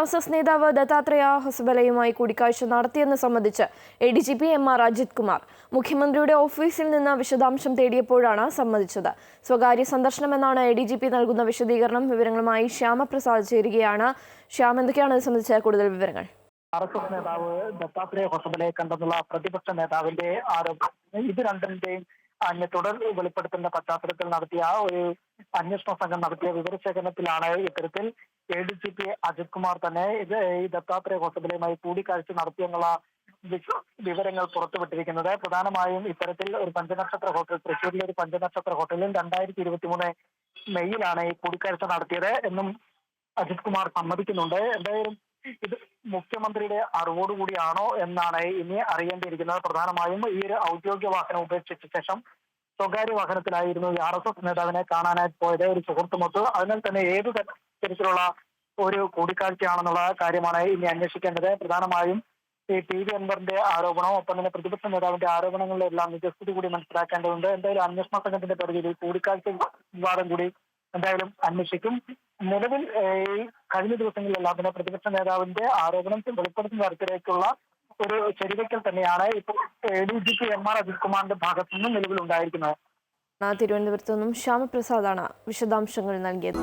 R S S നേതാവ് ദത്താത്രേയ ഹൊസബലയുമായി കൂടിക്കാഴ്ച നടത്തിയെന്ന് സംബന്ധിച്ച് A D G P M R Ajith Kumar മുഖ്യമന്ത്രിയുടെ ഓഫീസിൽ നിന്ന് വിശദാംശം തേടിയപ്പോഴാണ് സമ്മതിച്ചത് സ്വകാര്യ സന്ദർശനമെന്നാണ് എ ഡി ജി പി നൽകുന്ന വിശദീകരണം. വിവരങ്ങളുമായി ശ്യാമപ്രസാദ് ചേരുകയാണ്. ശ്യാം എന്തൊക്കെയാണ് ഇത് സംബന്ധിച്ച കൂടുതൽ വിവരങ്ങൾ? ആർ എസ് എസ് നേതാവ് ദത്താത്രേയ ഹൊസബലയെ കണ്ടെന്നുള്ള പ്രതിപക്ഷ നേതാവിന്റെ ആരോപണം ഇത് രണ്ടിന്റെയും അന്യ തുടർ വെളിപ്പെടുത്തുന്ന പശ്ചാത്തലത്തിൽ നടത്തിയ ഒരു അന്വേഷണ സംഘം നടത്തിയ വിവരശേഖരണത്തിലാണ് ഇത്തരത്തിൽ A D G P Ajith Kumar തന്നെ ഇത് ഈ ദത്താത്രേയ ഹോസ്പിറ്റലുമായി കൂടിക്കാഴ്ച നടത്തിയെന്നുള്ള വിവരങ്ങൾ പുറത്തുവിട്ടിരിക്കുന്നത്. പ്രധാനമായും ഇത്തരത്തിൽ ഒരു പഞ്ചനക്ഷത്ര ഹോട്ടൽ തൃശ്ശൂരിലെ ഒരു പഞ്ചനക്ഷത്ര ഹോട്ടലിൽ രണ്ടായിരത്തി ഇരുപത്തി മൂന്ന് മെയ്യിലാണ് ഈ കൂടിക്കാഴ്ച നടത്തിയത് എന്നും അജിത് കുമാർ സമ്മതിക്കുന്നുണ്ട്. എന്തായാലും ഇത് മുഖ്യമന്ത്രിയുടെ അറിവോടുകൂടിയാണോ എന്നാണ് ഇനി അറിയേണ്ടിയിരിക്കുന്നത്. പ്രധാനമായും ഈ ഒരു ഔദ്യോഗിക വാഹനം ഉപേക്ഷിച്ച ശേഷം സ്വകാര്യ വാഹനത്തിലായിരുന്നു ഈ ആർ എസ് എസ് നേതാവിനെ കാണാനായി പോയത് ഒരു സുഹൃത്തുമൊത്ത്. അതിനാൽ തന്നെ ഏത് തരത്തിലുള്ള ഒരു കൂടിക്കാഴ്ചയാണെന്നുള്ള കാര്യമാണ് ഇനി അന്വേഷിക്കേണ്ടത്. പ്രധാനമായും ഈ ടി വി അൻവറിന്റെ ആരോപണവും ഒപ്പം തന്നെ പ്രതിപക്ഷ നേതാവിന്റെ ആരോപണങ്ങളിലെല്ലാം നിജസ്ഥിതി കൂടി മനസ്സിലാക്കേണ്ടതുണ്ട്. എന്തായാലും അന്വേഷണ സംഘത്തിന്റെ പരിധിയിൽ കൂടിക്കാഴ്ച വിവാദം കൂടി എന്തായാലും അന്വേഷിക്കും. നിലവിൽ ഈ കഴിഞ്ഞ ദിവസങ്ങളിലെല്ലാം തന്നെ പ്രതിപക്ഷ നേതാവിന്റെ ആരോപണം വെളിപ്പെടുത്തുന്ന തരത്തിലേക്കുള്ള ഒരു ശരിവയ്ക്കൽ തന്നെയാണ് ഇപ്പോൾ A D G P M R Ajith കുമാറിന്റെ ഭാഗത്തു നിന്നും നിലവിലുണ്ടായിരിക്കുന്നത്. തിരുവനന്തപുരത്തു നിന്നും ശ്യാമപ്രസാദാണ് വിശദാംശങ്ങൾ നൽകിയത്.